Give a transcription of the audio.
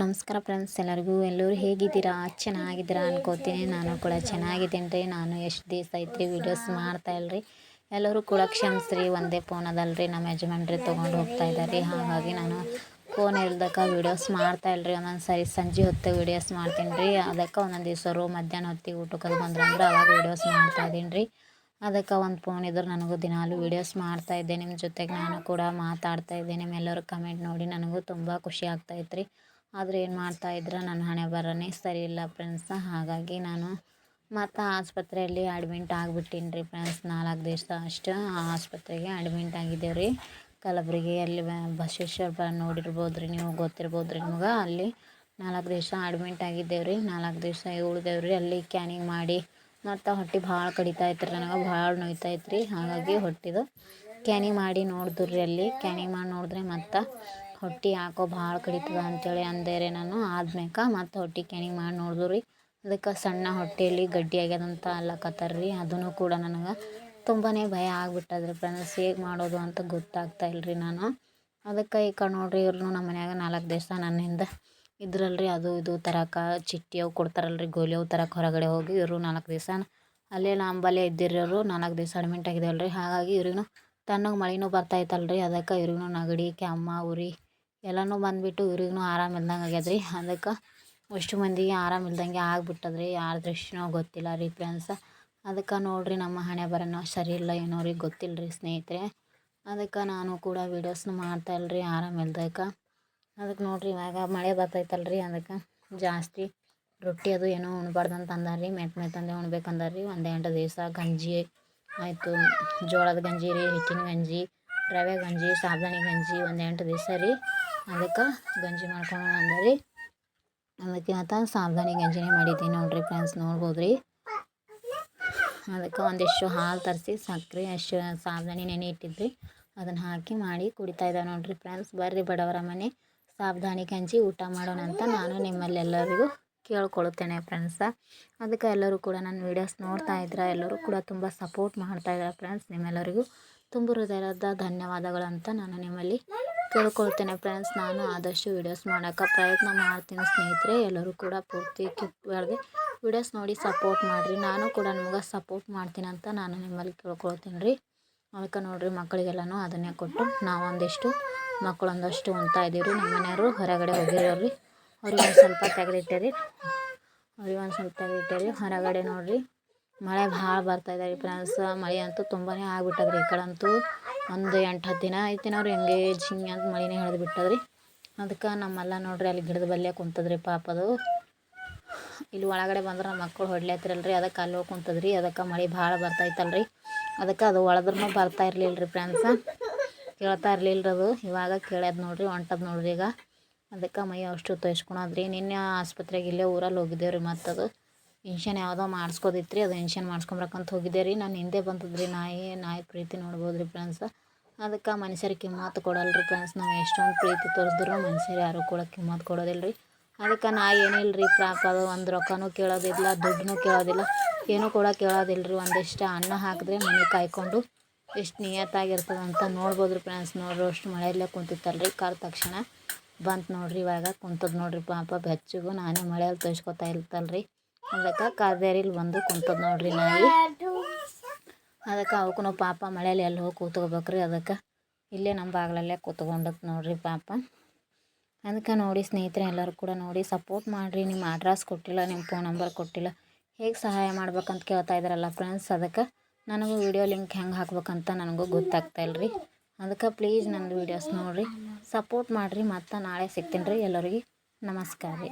ನಮಸ್ಕಾರ ಫ್ರೆಂಡ್ಸ್ ಎಲ್ಲರಿಗೂ. ಎಲ್ಲರೂ ಹೇಗಿದ್ದೀರಾ? ಚೆನ್ನಾಗಿದ್ದೀರಾ ಅನ್ಕೋತೀನಿ. ನಾನು ಕೂಡ ಚೆನ್ನಾಗಿದ್ದೀನಿ ರೀ. ನಾನು ಎಷ್ಟು ದಿವಸ ಐತ್ರಿ ವೀಡಿಯೋಸ್ ಮಾಡ್ತಾ ಇಲ್ರಿ? ಎಲ್ಲರೂ ಕೂಡ ಕ್ಷಮಿಸ್ರಿ. ಒಂದೇ ಫೋನ್ ನಮ್ಮ ಯಜಮಾನ್ರಿ ತೊಗೊಂಡು ಹೋಗ್ತಾ ಇದ್ದಾರೆ ಹಾಗಾಗಿ ನಾನು ಫೋನ್ ಇಲ್ದಕ್ಕ ವೀಡಿಯೋಸ್ ಮಾಡ್ತಾ ಇಲ್ರಿ. ಒಂದೊಂದು ಸರಿ ಸಂಜೆ ಹೊತ್ತು ವೀಡಿಯೋಸ್ ಮಾಡ್ತೀನಿ ರೀ. ಅದಕ್ಕೆ ಒಂದೊಂದು ರೋ ಮಧ್ಯಾಹ್ನ ಹೊತ್ತಿಗೆ ಊಟಕ್ಕೆ ಬಂದ್ರೆ ಅಂದ್ರೆ ಅವಾಗ ವೀಡಿಯೋಸ್ ಮಾಡ್ತಾ ಇದ್ದೀನಿ ರೀ. ಅದಕ್ಕೆ ಒಂದು ಫೋನ್ ಇದ್ರೆ ನನಗೂ ದಿನಾಲು ವೀಡಿಯೋಸ್ ಮಾಡ್ತಾ ಇದ್ದೆ. ನಿಮ್ಮ ಜೊತೆಗೆ ನಾನು ಕೂಡ ಮಾತಾಡ್ತಾ ಇದ್ದೆ. ನಿಮ್ಮೆಲ್ಲರೂ ಕಮೆಂಟ್ ನೋಡಿ. ನನಗೂ ತುಂಬ ಖುಷಿ ಆಗ್ತಾಯಿತ್ತು ರೀ. ಆದರೆ ಏನು ಮಾಡ್ತಾ ಇದ್ರೆ? ನನ್ನ ಹಣೆ ಬರೋನೇ ಸರಿ ಇಲ್ಲ ಫ್ರೆಂಡ್ಸ್ ಹಾಗಾಗಿ ನಾನು ಮತ್ತು ಆಸ್ಪತ್ರೆಯಲ್ಲಿ ಅಡ್ಮಿಂಟ್ ಆಗಿಬಿಟ್ಟೀನಿ ರೀ ಫ್ರೆಂಡ್ಸ್ ನಾಲ್ಕು ದಿವಸ ಅಷ್ಟು ಆ ಆಸ್ಪತ್ರೆಗೆ ಅಡ್ಮಿಂಟ್ ಆಗಿದ್ದೇವೆ ರೀ ಕಲಬುರಗಿಯಲ್ಲಿ ಬಸವೇಶ್ವರ ನೋಡಿರ್ಬೋದು ರೀ ನೀವು ಗೊತ್ತಿರ್ಬೋದು ರೀ ನಿಮ್ಗೆ. ಅಲ್ಲಿ ನಾಲ್ಕು ದಿವಸ ಅಡ್ಮಿಂಟ್ ಆಗಿದ್ದೇವೆ ರೀ ನಾಲ್ಕು ದಿವಸ ಉಳ್ದೇವೆ ರೀ ಅಲ್ಲಿ ಕ್ಯಾನಿಂಗ್ ಮಾಡಿ ಮತ್ತು ಹೊಟ್ಟೆ ಭಾಳ ಕಡಿತಾ ಇತ್ತು ರೀ ನನಗೆ, ಭಾಳ ನೋಯ್ತಾ ರೀ ಹಾಗಾಗಿ ಹೊಟ್ಟೆದು ಕ್ಯಾನಿಂಗ್ ಮಾಡಿ ನೋಡಿದ್ರು ಅಲ್ಲಿ. ಕ್ಯಾನಿಂಗ್ ಮಾಡಿ ನೋಡಿದ್ರೆ ಮತ್ತು ಹೊಟ್ಟೆ ಯಾಕೋ ಭಾಳ ಕಡಿತದ ಅಂತೇಳಿ ಅಂದೆ ರೀ ನಾನು. ಆದ್ಮೇಕ ಮತ್ತು ಹೊಟ್ಟೆ ಕ್ಯಾನಿಂಗ್ ಮಾಡಿ ನೋಡಿದ್ರು. ರೀ ಅದಕ್ಕೆ ಸಣ್ಣ ಹೊಟ್ಟೆಯಲ್ಲಿ ಗಡ್ಡಿ ಆಗ್ಯದಂತ ಅಲ್ಲಕತ್ತಾರ ರೀ ಅದೂ ಕೂಡ ನನಗೆ ತುಂಬಾ ಭಯ ಆಗ್ಬಿಟ್ಟದ್ರಿ ಫ್ರೆಂಡ್ಸ್. ಹೇಗೆ ಮಾಡೋದು ಅಂತ ಗೊತ್ತಾಗ್ತಾ ಇಲ್ರಿ ನಾನು. ಅದಕ್ಕೆ ಈ ಕಡೆ ನೋಡಿರಿ ಇವ್ರು ನಮ್ಮ ಮನ್ಯಾಗ ನಾಲ್ಕು ದಿವಸ ನನ್ನಿಂದ ಇದ್ರಲ್ರಿ. ಅದು ಇದು ತರಕ ಚಿಟ್ಟಿ ಅವು ಕೊಡ್ತಾರಲ್ರಿ. ಗೋಲಿ ಅವು ತರಕ್ಕೆ ಹೊರಗಡೆ ಹೋಗಿ ಇವರು ನಾಲ್ಕು ದಿವಸ ಅಲ್ಲೇ ನಂಬಲ್ಲೇ ಇದ್ದಿರೋರು ನಾಲ್ಕು ದಿವಸ ಅಡ್ಮಿಂಟ್ ಆಗಿದ್ದೇವಲ್ರಿ ಹಾಗಾಗಿ ಇವ್ರಿಗೂ ತಣ್ಣಗೆ ಮಳೆನೂ ಬರ್ತಾಯಿತ್ತಲ್ರಿ ಅದಕ್ಕೆ ಇವ್ರಿಗೂ ನೆಗಡಿ, ಕೆಮ್ಮ, ಉರಿ ಎಲ್ಲನೂ ಬಂದುಬಿಟ್ಟು ಇವ್ರಿಗೂ ಆರಾಮ ಇಲ್ದಂಗೆ ಆಗ್ಯದ ರೀ ಅದಕ್ಕೆ ಅಷ್ಟು ಮಂದಿಗೆ ಆರಾಮ ಇಲ್ದಂಗೆ ಆಗ್ಬಿಟ್ಟದ್ರಿ. ಯಾರ ದೃಷ್ಟಿನೋ ಗೊತ್ತಿಲ್ಲ ರೀ ಫ್ರೆಂಡ್ಸ್ ಅದಕ್ಕೆ ನೋಡಿರಿ ನಮ್ಮ ಹಣೆ ಬರೋಣ ಸರಿ ಇಲ್ಲ ಏನೋ ರೀ ಗೊತ್ತಿಲ್ಲ ರೀ ಸ್ನೇಹಿತರೆ. ಅದಕ್ಕೆ ನಾನು ಕೂಡ ವೀಡಿಯೋಸ್ನ ಮಾಡ್ತಾ ರೀ ಆರಾಮ ಇಲ್ದಕ್ಕೆ. ಅದಕ್ಕೆ ನೋಡಿರಿ ಇವಾಗ ಮಳೆ ಬರ್ತೈತಲ್ಲ ರೀ ಅದಕ್ಕೆ ಜಾಸ್ತಿ ರೊಟ್ಟಿ ಅದು ಏನೋ ಉಣ್ಬಾರ್ದು ಅಂತ ಅಂದಾರ ರೀ ಮೆತ್ತ ಮೆತ್ತಂದೇ ಉಣ್ಬೇಕಂದಾರ ರೀ ಒಂದು ಎಂಟು ದಿವಸ ಗಂಜಿ ಆಯಿತು. ಜೋಳದ ಗಂಜಿ ರೀ, ಹಿಟ್ಟಿನ ಗಂಜಿ, ರವೆ ಗಂಜಿ ಸಾಬುದಾನಿ ಗಂಜಿ ಒಂದು ಎಂಟು ದಿವಸ ರೀ. ಅದಕ್ಕೆ ಗಂಜಿ ಮಾಡ್ಕೊಳೋಣ ಅಂದರೆ. ಅದಕ್ಕೆ ಮತ್ತು ಸಾಬುದಾನಿ ಗಂಜಿನೇ ಮಾಡಿದ್ದೀನಿ ನೋಡ್ರಿ ಫ್ರೆಂಡ್ಸ್ ನೋಡ್ಬೋದು ರೀ ಅದಕ್ಕೆ ಒಂದಿಷ್ಟು ಹಾಲು ತರಿಸಿ ಸಕ್ಕರೆ ಅಷ್ಟು ಸಾಬ್ದಾನಿ ನೆನೆ ಇಟ್ಟಿದ್ರಿ ಅದನ್ನು ಹಾಕಿ ಮಾಡಿ ಕುಡಿತಾ ಇದ್ದಾವೆ ನೋಡ್ರಿ ಫ್ರೆಂಡ್ಸ್ ಬರ್ರಿ ಬಡವರ ಮನೆ. ಸಾಬ್ದಾನಿ ಗಂಜಿ ಊಟ ಮಾಡೋಣ ಅಂತ ನಾನು ನಿಮ್ಮಲ್ಲೆಲ್ಲರಿಗೂ ಕೇಳ್ಕೊಳ್ತೇನೆ ಫ್ರೆಂಡ್ಸ ಅದಕ್ಕೆ ಎಲ್ಲರೂ ಕೂಡ ನನ್ನ ವೀಡಿಯೋಸ್ ನೋಡ್ತಾ ಇದ್ರೆ, ಎಲ್ಲರೂ ಕೂಡ ತುಂಬ ಸಪೋರ್ಟ್ ಮಾಡ್ತಾ ಇದ್ದಾರೆ ಫ್ರೆಂಡ್ಸ್ ನಿಮ್ಮೆಲ್ಲರಿಗೂ ತುಂಬ ಹೃದಯದ ಧನ್ಯವಾದಗಳು ಅಂತ ನಾನು ನಿಮ್ಮಲ್ಲಿ ಕೇಳ್ಕೊಳ್ತೇನೆ ಫ್ರೆಂಡ್ಸ್ ನಾನು ಆದಷ್ಟು ವೀಡಿಯೋಸ್ ಮಾಡೋಕ್ಕೆ ಪ್ರಯತ್ನ ಮಾಡ್ತೀನಿ ಸ್ನೇಹಿತರೆ. ಎಲ್ಲರೂ ಕೂಡ ಪೂರ್ತಿ ಕಿತ್ಬಾರ್ದು ವೀಡಿಯೋಸ್ ನೋಡಿ ಸಪೋರ್ಟ್ ಮಾಡಿರಿ. ನಾನು ಕೂಡ ನಿಮ್ಗೆ ಸಪೋರ್ಟ್ ಮಾಡ್ತೀನಿ ಅಂತ ನಾನು ನಿಮ್ಮಲ್ಲಿ ಕೇಳ್ಕೊಳ್ತೀನಿ ರೀ. ಅದಕ್ಕೆ ನೋಡಿರಿ ಮಕ್ಕಳಿಗೆಲ್ಲನೂ ಅದನ್ನೇ ಕೊಟ್ಟು ನಾವು ಒಂದಿಷ್ಟು ಮಕ್ಕಳು ಒಂದಷ್ಟು ಉಣ್ತಾ ಇದ್ದೀವಿ ರೀ. ನಮ್ಮ ಮನೆಯವರು ಹೊರಗಡೆ ಹೋಗಿರೋರಿ ಅವ್ರಿಗೆ ಒಂದು ಸ್ವಲ್ಪ ತೆಗೆದಿಟ್ಟೇರಿ. ಅವ್ರಿಗೆ ಒಂದು ಸ್ವಲ್ಪ ತೆಗೆದಿಟ್ಟೇರಿ. ಹೊರಗಡೆ ನೋಡಿರಿ. ಮಳೆ ಭಾಳ ಬರ್ತಾಯಿದೆ ರೀ ಫ್ರೆಂಡ್ಸ್ ಮಳೆ ಅಂತೂ ತುಂಬಾ ಆಗ್ಬಿಟ್ಟದ್ರಿ ಈ ಕಡೆ ಒಂದು ಎಂಟು ಹತ್ತು ದಿನ ಐತಿ ನಾವು ಹೆಂಗೆ ಜಿಂಗ್ ಅಂತ ಮಳೆನೇ ಹಿಡಿದು ಬಿಟ್ಟದ್ರಿ. ಅದಕ್ಕೆ ನಮ್ಮೆಲ್ಲ ನೋಡ್ರಿ, ಅಲ್ಲಿ ಗಿಡದ ಬಲ್ಯ ಕುಂತದ್ರಿ ಪಾಪದು ಇಲ್ಲಿ ಒಳಗಡೆ ಬಂದ್ರೆ ನಮ್ಮ ಮಕ್ಕಳು ಹೊಡ್ಲತ್ತಿರಲ್ರಿ ಅದಕ್ಕೆ ಅಲ್ಲಿ ಹೋಗಿ ಕುಂತದ್ರಿ, ಅದಕ್ಕೆ ಮಳೆ ಭಾಳ ಬರ್ತೈತಲ್ರಿ ಅದಕ್ಕೆ ಅದು ಒಳದ್ರೂ ಬರ್ತಾ ಇರಲಿಲ್ಲ ರೀ ಫ್ರೆಂಡ್ಸ ಕೇಳ್ತಾ ಇರಲಿಲ್ಲ ಅದು, ಇವಾಗ ಕೇಳ್ಯದ ನೋಡ್ರಿ, ಹೊಂಟದ ನೋಡ್ರಿ ಈಗ. ಅದಕ್ಕೆ ಮೈ ಅಷ್ಟು ತೋರಿಸ್ಕೊಳದ್ರಿ ನಿನ್ನೆ ಆಸ್ಪತ್ರೆಗೆ ಇಲ್ಲೇ ಊರಲ್ಲಿ ಹೋಗಿದ್ದೇವೆ ರೀ ಮತ್ತು ಅದು ಇನ್ಷನ್ ಯಾವುದೋ ಮಾಡಿಸ್ಕೋದಿತ್ತು ರೀ ಅದು ಇನ್ಷನ್ ಮಾಡಿಸ್ಕೊಂಬರಕ್ಕಂತ ಹೋಗಿದ್ದೆ ರೀ ನಾನು ಹಿಂದೆ ಬಂದದ್ರಿ ನಾಯಿ ನಾಯಿ ಪ್ರೀತಿ ನೋಡ್ಬೋದು ರೀ ಫ್ರೆಂಡ್ಸ್ ಅದಕ್ಕೆ ಮನುಷ್ಯರಿಗೆ ಕಿಮ್ಮತ್ತು ಕೊಡಲ್ಲ ರೀ ಫ್ರೆಂಡ್ಸ್ ನಾವು ಎಷ್ಟೊಂದು ಪ್ರೀತಿ ತೋರಿಸಿದ್ರು ಮನುಷ್ಯರು ಯಾರು ಕೂಡ ಕಿಮ್ಮತ್ತು ಕೊಡೋದಿಲ್ಲ ರೀ ಅದಕ್ಕೆ ನಾಯಿ ಏನಿಲ್ಲ ರೀ ಪಾಪ ಅದು ಒಂದು ರೊಕ್ಕನೂ ಕೇಳೋದಿಲ್ಲ, ದುಡ್ಡನ್ನೂ ಕೇಳೋದಿಲ್ಲ, ಏನೂ ಕೂಡ ಕೇಳೋದಿಲ್ಲ ರೀ ಒಂದಿಷ್ಟು ಅನ್ನ ಹಾಕಿದ್ರೆ ಮನೆ ಕಾಯ್ಕೊಂಡು ಎಷ್ಟು ನಿಯತ್ತಾಗಿರ್ತದೆ ಅಂತ ನೋಡ್ಬೋದು ರೀ ಫ್ರೆಂಡ್ಸ್ ನೋಡ್ರಿ ಅಷ್ಟು ಮಳೆಯಲ್ಲೇ ರೀ ಕಾದ ತಕ್ಷಣ ಬಂತು ನೋಡ್ರಿ ಇವಾಗ ಕುಂತದ್ ನೋಡ್ರಿ ಪಾಪ. ಬೆಚ್ಚಗೂ ನಾನೇ ಮಳೆಯಲ್ಲಿ ತೋರಿಸ್ಕೊತಾ ಇರ್ತಲ್ರಿ. ಅದಕ್ಕೆ ಕಾದೇರಿಲಿ ಬಂದು ಕುಂತದ ನೋಡ್ರಿ ನಾಯಿ. ಅದಕ್ಕೆ ಅವಕ್ಕೂ ಪಾಪ ಮಳೆಯಲ್ಲಿ ಎಲ್ಲಿ ಹೋಗಿ ಕೂತ್ಕೋಬೇಕ್ರಿ ಅದಕ್ಕೆ. ಇಲ್ಲೇ ನಮ್ಮ ಬಾಗಿಲಲ್ಲೇ ಕೂತ್ಕೊಂಡಕ್ಕೆ ನೋಡ್ರಿ ಪಾಪ. ಅದಕ್ಕೆ ನೋಡಿ ಸ್ನೇಹಿತರೆ ಎಲ್ಲರೂ ಕೂಡ ನೋಡಿ ಸಪೋರ್ಟ್ ಮಾಡಿರಿ. ನಿಮ್ಮ ಅಡ್ರೆಸ್ ಕೊಟ್ಟಿಲ್ಲ ನಿಮ್ಮ ಫೋನ್ ನಂಬರ್ ಕೊಟ್ಟಿಲ್ಲ. ಹೇಗೆ ಸಹಾಯ ಮಾಡ್ಬೇಕಂತ ಕೇಳ್ತಾ ಇದ್ದಾರಲ್ಲ ಫ್ರೆಂಡ್ಸ್ ಅದಕ್ಕೆ. ನನಗೂ ವಿಡಿಯೋ ಲಿಂಕ್ ಹೆಂಗೆ ಹಾಕ್ಬೇಕಂತ ನನಗೂ ಗೊತ್ತಾಗ್ತಾ ರೀ ಅದಕ್ಕೆ ಪ್ಲೀಸ್ ನನ್ನ ವೀಡಿಯೋಸ್ ನೋಡಿರಿ. ಸಪೋರ್ಟ್ ಮಾಡಿರಿ. ಮತ್ತು ನಾಳೆ ಸಿಗ್ತೀನಿ ರೀ ಎಲ್ಲರಿಗೆ. ನಮಸ್ಕಾರ ರೀ.